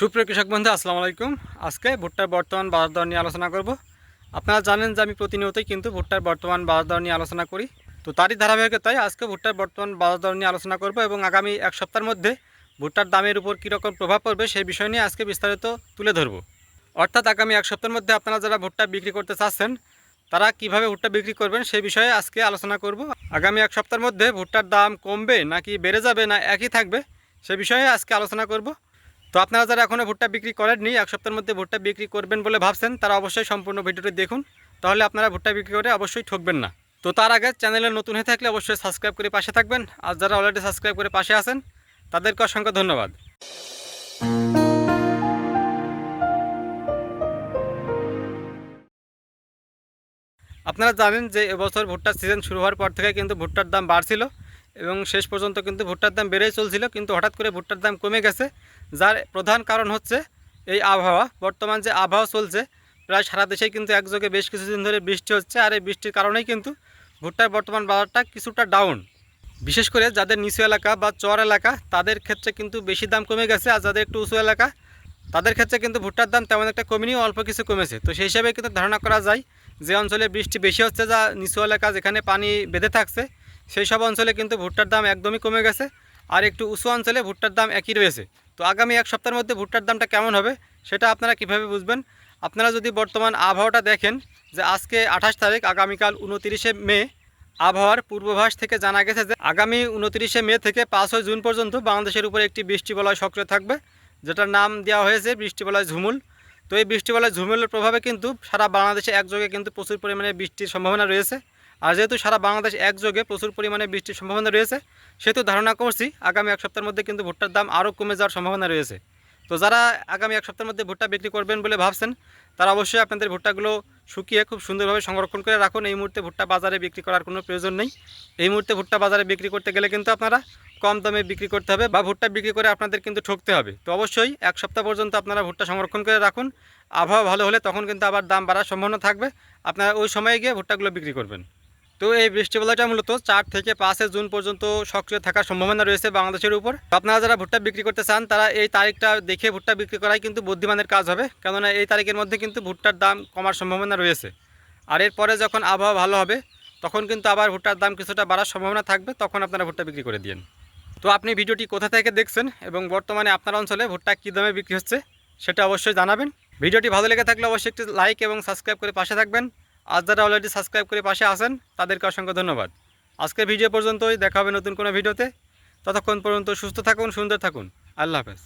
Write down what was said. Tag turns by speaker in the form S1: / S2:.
S1: সুপ্রিয় কৃষক বন্ধু, আসসালামু আলাইকুম। আজকে ভুট্টার বর্তমান বাজার দর নিয়ে আলোচনা করব। আপনারা জানেন যে আমি প্রতিনিয়তই কিন্তু ভুট্টার বর্তমান বাজার দর নিয়ে আলোচনা করি। তো তারই ধারাবাহিকতায় আজকে ভুট্টার বর্তমান বাজার দর নিয়ে আলোচনা করব এবং আগামী এক সপ্তাহের মধ্যে ভুট্টার দামের উপর কীরকম প্রভাব পড়বে সেই বিষয় নিয়ে আজকে বিস্তারিত তুলে ধরব। অর্থাৎ আগামী এক সপ্তাহের মধ্যে আপনারা যারা ভুট্টা বিক্রি করতে চাচ্ছেন, তারা কীভাবে ভুট্টা বিক্রি করবেন সেই বিষয়ে আজকে আলোচনা করব। আগামী এক সপ্তাহের মধ্যে ভুট্টার দাম কমবে নাকি বেড়ে যাবে না একই থাকবে সে বিষয়ে আজকে আলোচনা করব। তো আপনারা যারা এখনও ভুট্টা বিক্রি করেননি, এক সপ্তাহের মধ্যে ভুট্টা বিক্রি করবেন বলে ভাবছেন, তারা অবশ্যই সম্পূর্ণ ভিডিওটি দেখুন। তাহলে আপনারা ভুট্টা বিক্রি করে অবশ্যই ঠকবেন না। তো তার আগে চ্যানেলে নতুন হয়ে থাকলে অবশ্যই সাবস্ক্রাইব করে পাশে থাকবেন। আর যারা অলরেডি সাবস্ক্রাইব করে পাশে আছেন, তাদেরকে অসংখ্য ধন্যবাদ। আপনারা জানেন যে এবছর ভুট্টার সিজন শুরু হওয়ার পর থেকে কিন্তু ভুট্টার দাম বাড়ছিল। এবং শেষ পর্যন্ত কিন্তু ভুট্টার দাম বেড়েই চলছিল, কিন্তু হঠাৎ করে ভুট্টার দাম কমে গেছে। যার প্রধান কারণ হচ্ছে এই আবহাওয়া। বর্তমান যে আবহাওয়া চলছে, প্রায় সারা দেশেই কিন্তু একযোগে বেশ কিছুদিন ধরে বৃষ্টি হচ্ছে, আর এই বৃষ্টির কারণেই কিন্তু ভুট্টার বর্তমান বাজারটা কিছুটা ডাউন বিশেষ করে যাদের নিচু এলাকা বা চর এলাকা, তাদের ক্ষেত্রে কিন্তু বেশি দাম কমে গেছে, আর যাদের একটু উঁচু এলাকা, তাদের ক্ষেত্রে কিন্তু ভুট্টার দাম তেমন একটা কমেনি, অল্প কিছু কমেছে। তো সেই হিসাবে কিন্তু ধারণা করা যায়, যে অঞ্চলে বৃষ্টি বেশি হচ্ছে, যা নিচু এলাকা যেখানে পানি বেঁধে থাকছে সেই সব অঞ্চলে কিন্তু ভুট্টার দাম একদমই কমে গেছে আর একটু উঁচু অঞ্চলে ভুট্টার দাম একই রয়েছে। তো আগামী এক সপ্তাহের মধ্যে ভুট্টার দামটা কেমন হবে সেটা আপনারা কীভাবে বুঝবেন? আপনারা যদি বর্তমান আবহাওয়াটা দেখেন যে আজকে আঠাশ তারিখ, আগামীকাল উনতিরিশে মে, আবহাওয়ার পূর্বাভাস থেকে জানা গেছে যে আগামী উনতিরিশে মে থেকে পাঁচই জুন পর্যন্ত বাংলাদেশের উপরে একটি বৃষ্টি বলয় সক্রিয় থাকবে, যেটার নাম দেওয়া হয়েছে বৃষ্টি বলয় ঝুমুল। তো এই বৃষ্টি বলয় ঝুমুলের প্রভাবে কিন্তু সারা বাংলাদেশে একযোগে কিন্তু প্রচুর পরিমাণে বৃষ্টির সম্ভাবনা রয়েছে। আর যেহেতু সারা বাংলাদেশ একযোগে প্রচুর পরিমাণে বৃষ্টির সম্ভাবনা রয়েছে, সেহেতু ধারণা করছি আগামী এক সপ্তাহের মধ্যে কিন্তু ভুট্টার দাম আরও কমে যাওয়ার সম্ভাবনা রয়েছে। তো যারা আগামী এক সপ্তাহের মধ্যে ভুট্টা বিক্রি করবেন বলে ভাবছেন, তারা অবশ্যই আপনাদের ভুট্টাগুলো শুকিয়ে খুব সুন্দরভাবে সংরক্ষণ করে রাখুন। এই মুহূর্তে ভুট্টা বাজারে বিক্রি করার কোনো প্রয়োজন নেই। এই মুহূর্তে ভুট্টা বাজারে বিক্রি করতে গেলে কিন্তু আপনারা কম দামে বিক্রি করতে হবে বা ভুট্টা বিক্রি করে আপনাদের কিন্তু ঠকতে হবে। তো অবশ্যই এক সপ্তাহ পর্যন্ত আপনারা ভুট্টা সংরক্ষণ করে রাখুন। আবহাওয়া ভালো হলে তখন কিন্তু আবার দাম বাড়ার সম্ভাবনা থাকবে। আপনারা ওই সময়ে গিয়ে ভুট্টাগুলো বিক্রি করবেন। তো এই বৃষ্টিবেলাটা মূলত চার থেকে পাঁচে জুন পর্যন্ত সক্রিয় থাকার সম্ভাবনা রয়েছে বাংলাদেশের উপর। আপনারা যারা ভুট্টা বিক্রি করতে চান, তারা এই তারিখটা দেখে ভুট্টা বিক্রি করাই কিন্তু বুদ্ধিমানের কাজ হবে। কেননা এই তারিখের মধ্যে কিন্তু ভুট্টার দাম কমার সম্ভাবনা রয়েছে। আর এরপরে যখন আবহাওয়া ভালো হবে, তখন কিন্তু আবার ভুট্টার দাম কিছুটা বাড়ার সম্ভাবনা থাকবে, তখন আপনারা ভুট্টা বিক্রি করে দিন তো আপনি ভিডিওটি কোথা থেকে দেখছেন এবং বর্তমানে আপনার অঞ্চলে ভুট্টা কী দামে বিক্রি হচ্ছে, সেটা অবশ্যই জানাবেন। ভিডিওটি ভালো লেগে থাকলে অবশ্যই একটি লাইক এবং সাবস্ক্রাইব করে পাশে থাকবেন। আজ যারা অলরেডি সাবস্ক্রাইব করে পাশে আসেন তাদেরকে অসংখ্য ধন্যবাদ। আজকের ভিডিও পর্যন্তই, দেখা হবে নতুন কোনো ভিডিওতে ততক্ষণ পর্যন্ত সুস্থ থাকুন, সুন্দর থাকুন। আল্লাহ হাফেজ।